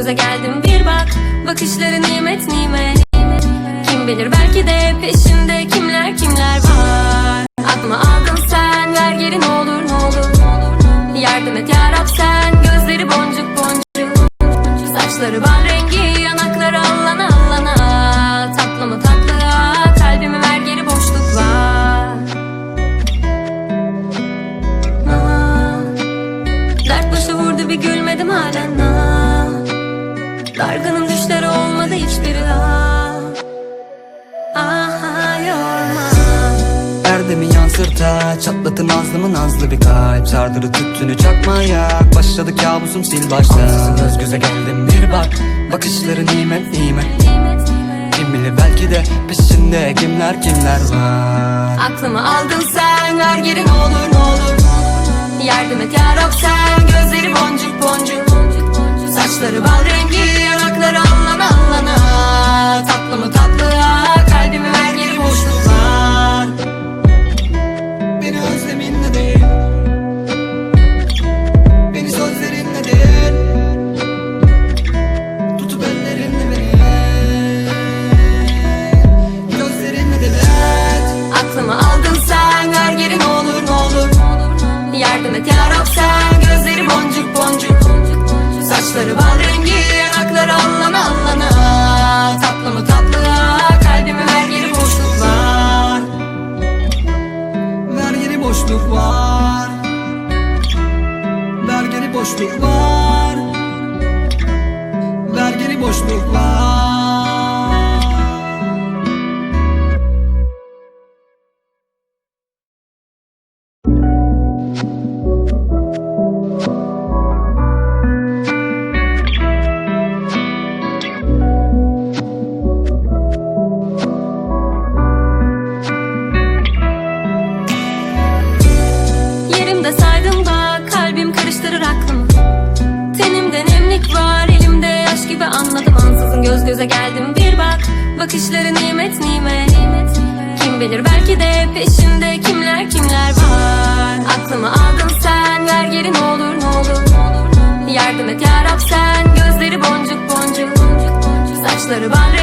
göze geldim. Bir bak Bakışları nimet nimet. Kim bilir belki de peşinde kimler kimler var. Aklıma aldın sen ver geri ne olur ne olur. Yardım et ya Rab sen Sardırı tüttünü çakmaya Başladı kabusum sil baştan Göz göze geldim bir bak Bakışları nimet nimet. Kim bilir belki de peşinde kimler kimler var. Aklımı aldın sen ver geri ne olur ne olur. Yardım et ya Rab sen gözleri boncuk boncuk. Saçları bal rengi yanakları allana allana. Tatlı mı tatlıya kalbimi Bakışları nimet nimet. Kim bilir belki de peşinde kimler kimler var. Aklımı aldın sen ver geri ne olur ne olur Yardım et ya Rab sen gözleri boncuk boncuk. Saçları bal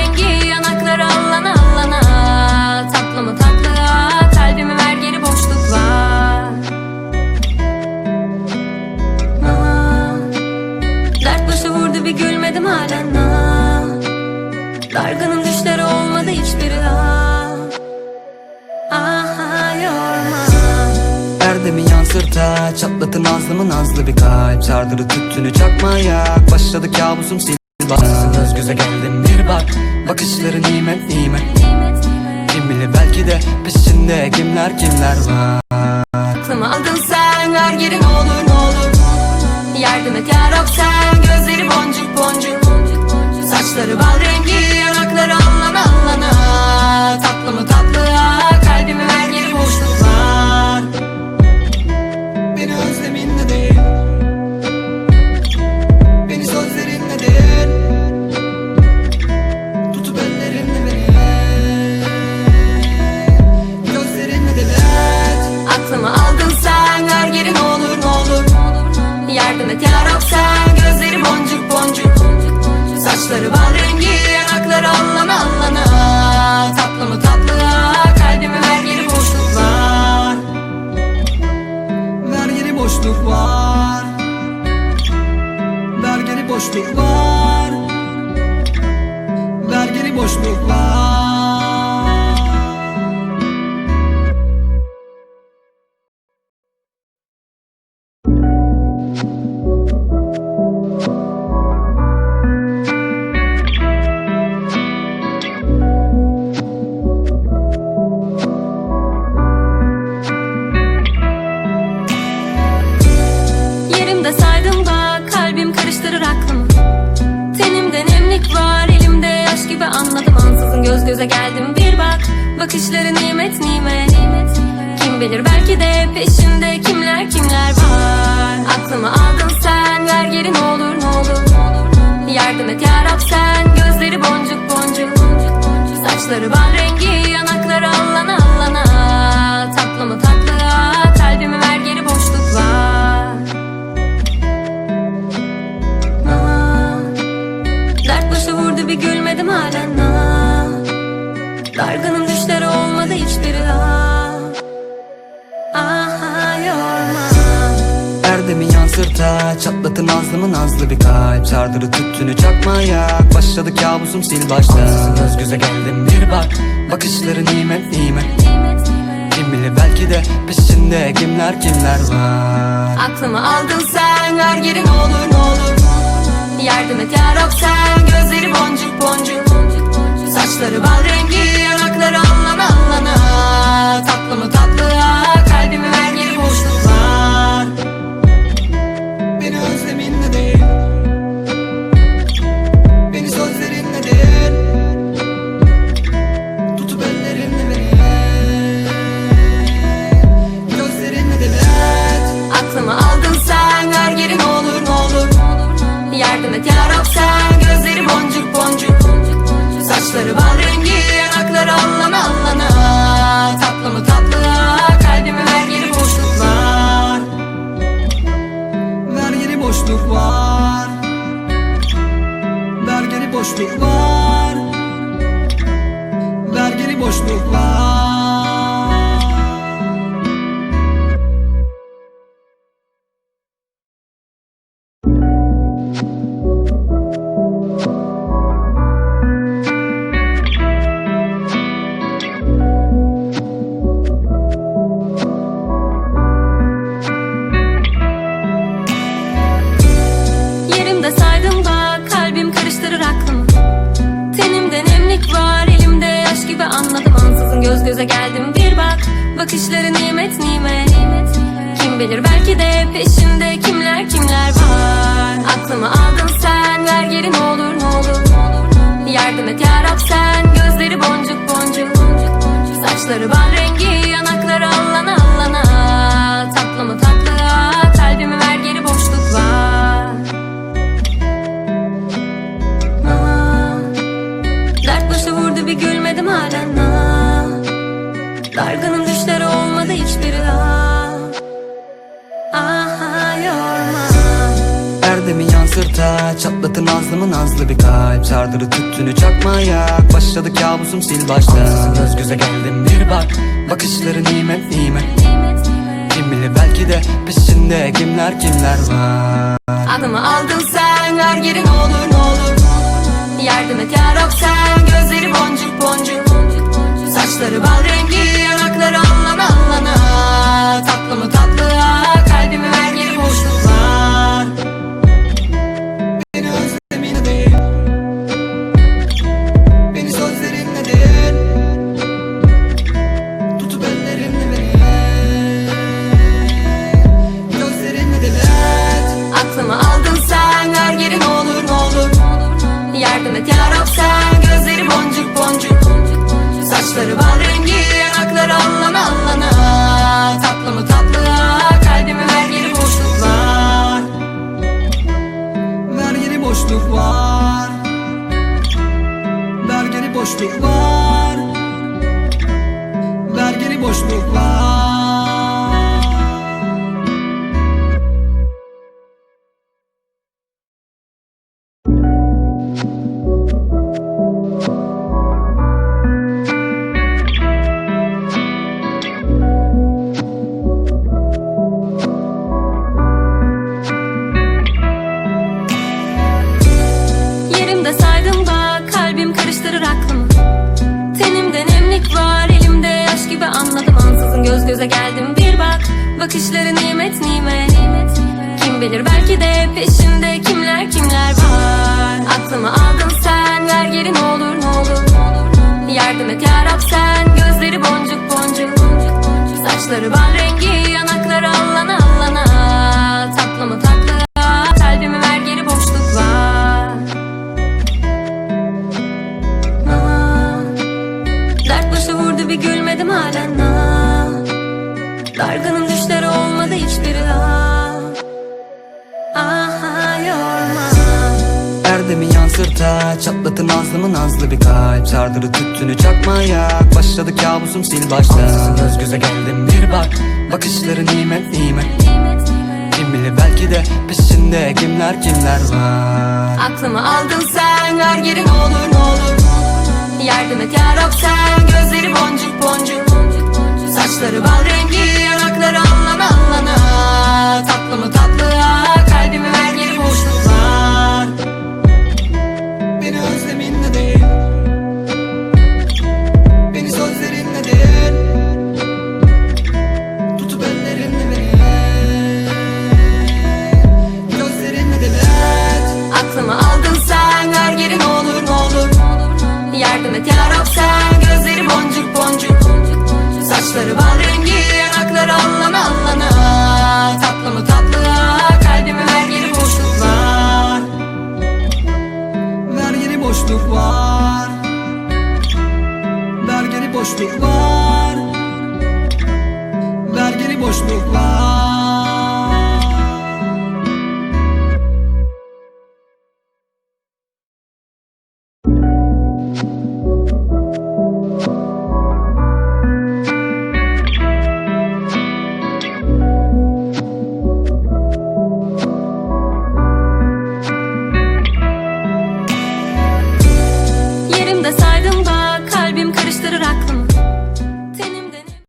yansırta Çatlatın nazlımı nazlı bir kalp. Sardırı tüttünü çakmaya Başladı kabusum sil baştan Göz göze geldim bir bak Bakışları nimet nimet. Kim bilir belki de peşinde kimler kimler var. Aklımı aldın sen ver geri olur ne olur? Yardım et ya Rab sen gözleri boncuk boncuk. Saçları bal rengi Ya Rab sen gözleri boncuk boncuk. Saçları bal rengi yanakları allana allana. Tatlı mı tatlıya kalbimi ver geri boşluk var Ver geri boşluk var Ver geri boşluk var Ver geri boşluk var Bakışları nimet nimet. Kim bilir belki de peşinde kimler kimler var. Aklımı aldın sen ver geri ne olur ne olur Yardım et ya Rab sen gözleri boncuk boncuk. Saçları bal Çatlatın nazlımı nazlı bir kalp. Sardırı tüttünü çakmaya. Başladı kabusum sil baştan Göz göze geldim bir bak. Bakışları nimet nimet. Kim bilir belki de peşinde kimler kimler var. Aklımı aldın sen ver geri ne olur ne olur. Yardım et ya Rab sen gözleri boncuk boncuk. Saçları bal Vergili boşluk geri ne olur ne olur? Yardım et ya Rab sen gözleri boncuk boncuk. Saçları bal rengi yanakları allana allana. Tatlı mı tatlı kalbimi ver geri boşluk var. Aa, Dert başı vurdu bir gülmedim halen. Aa, Dargınım düşleri olmadı hiçbiri Aa, Yansırta Çatlatın nazlımı nazlı bir kalp. Sardırı tüttünü çakmaya Başladı kabusum sil baştan. Göz göze geldim bir bak Bakışları nimet nimet. Kim bilir belki de peşinde kimler kimler var. Adımı aldın sen ver geri olur ne olur. Yardım et ya Rab sen gözleri boncuk boncuk. Saçları bal rengi yanakları allana allana. Tatlı mı tatlı kalbimi ver geri boşluk nimet Kim bilir belki de peşinde kimler kimler var. Aklımı aldın sen ver geri ne olur ne olur Yardım et ya Rab sen gözleri boncuk boncuk Saçları bal rengi yanakları allana allana. Tatlı mı tatlı kalbimi ver geri boşluk var Aa, Dert başı vurdu bir gülmedim halen. Aa, Dargınım yansırta Çatlatın nazlımı nazlı bir kalp. Sardırı tüttünü çakmaya. Başladı kabusum sil baştan Göz göze geldim bir bak. Bakışları nimet nimet Kim bilir belki de peşinde kimler kimler var. Aklımı aldın sen ver geri ne olur ne olur. Yardım et ya Rab sen. Gözleri boncuk boncuk. Saçları bal rengi yanakları allana allana Tatlı mı tatlı ya